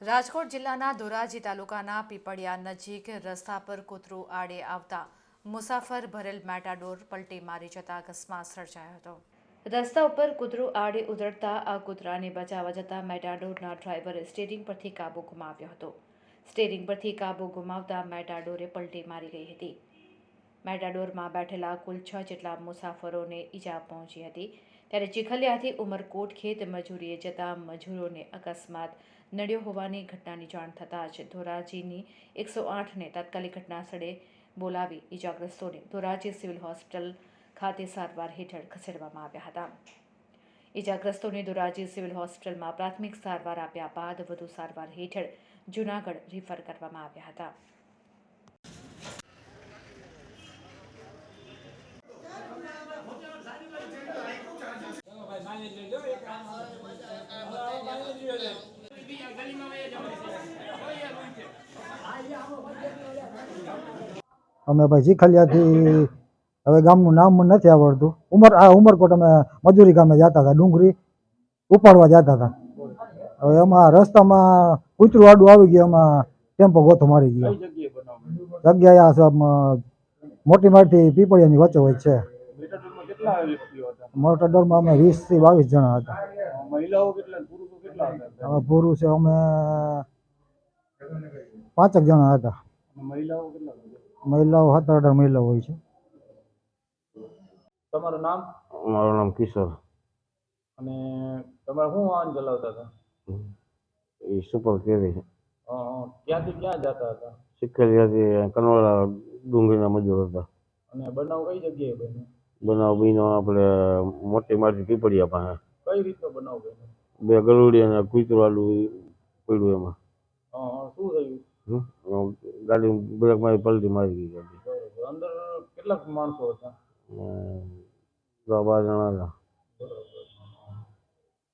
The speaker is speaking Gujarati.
રાજકોટ જિલ્લાના ધોરાજી તાલુકાના પીપળિયા નજીક રસ્તા પર કૂતરું આડે આવતા મુસાફર ભરેલ મેટાડોર પલટી મારી જતા અકસ્માત સર્જાયો હતો. રસ્તા ઉપર કૂતરું આડે ઉતરતા આ કૂતરાને બચાવવા જતા મેટાડોરના ડ્રાઈવરે સ્ટેરિંગ પરથી કાબુ ગુમાવ્યો હતો. સ્ટેરિંગ પરથી કાબુ ગુમાવતા મેટાડોરે પલટી મારી ગઈ હતી. મેટાડોરમાં બેઠેલા કુલ છ જેટલા મુસાફરોને ઈજા પહોંચી હતી. ત્યારે ચીખલિયાથી ઉમરકોટ ખેત મજૂરીએ જતા મજૂરોને અકસ્માત નડ્યો હોવાની ઘટનાની જાણ થતાં જ ધોરાજીની એકસો આઠને તાત્કાલિક ઘટનાસ્થળે બોલાવી ઈજાગ્રસ્તોને ધોરાજી સિવિલ હોસ્પિટલ ખાતે સારવાર હેઠળ ખસેડવામાં આવ્યા હતા. ઈજાગ્રસ્તોને ધોરાજી સિવિલ હોસ્પિટલમાં પ્રાથમિક સારવાર આપ્યા બાદ વધુ સારવાર હેઠળ જૂનાગઢ રિફર કરવામાં આવ્યા હતા. અમે ભાઈ શીખલિયાથી હવે ગામનું નામ મને નથી આવડતું. ઉમર આ ઉમરકોટ અમે મજૂરી ગામે જતા હતા ડુંગળી ઉપાડવા જતા હતા. હવે એમાં રસ્તામાં કૂતરું આડું આવી ગયું, એમાં ટેમ્પો ગોથો મારી ગયો. જગ્યાએ આ મોટી માટી પીપળિયાની વચ્ચે હોય છે. કેટલા વ્યક્તિઓ હતા અમે વીસથી બાવીસ જણા હતા. મહિલાઓ કેટલા પુરુષો કેટલા હતા હવે પુરુષ છે અમે પાંચેક જણા હતા. મહિલાઓ કેટલા મહિલાઓ સત્તર અઢાર મહિલાઓ હોય છે. તમારું નામ? મારું નામ કિશોર. અને તમારે શું વાહન ચલાવતા હતા? એ સુપર કેરી. છે ક્યાંથી ક્યાં જતા હતા? શીખેલિયાથી કનોળા ડુંગળીના મજૂર હતા. અને બનાવ કઈ જગ્યાએ બન્યો? બનાવ બીનો આપણે મોટી માટી પીપળિયા પાસે. કઈ રીતનો બનાવ બે ગલુડી અને કૂતરું આલું પડ્યું એમાં. શું થયું? ગાડી બ્રેક મારી પલટી મારી ગઈ ગાડી. અંદર કેટલાક માણસો હતા? દસ બાર જણા હતા.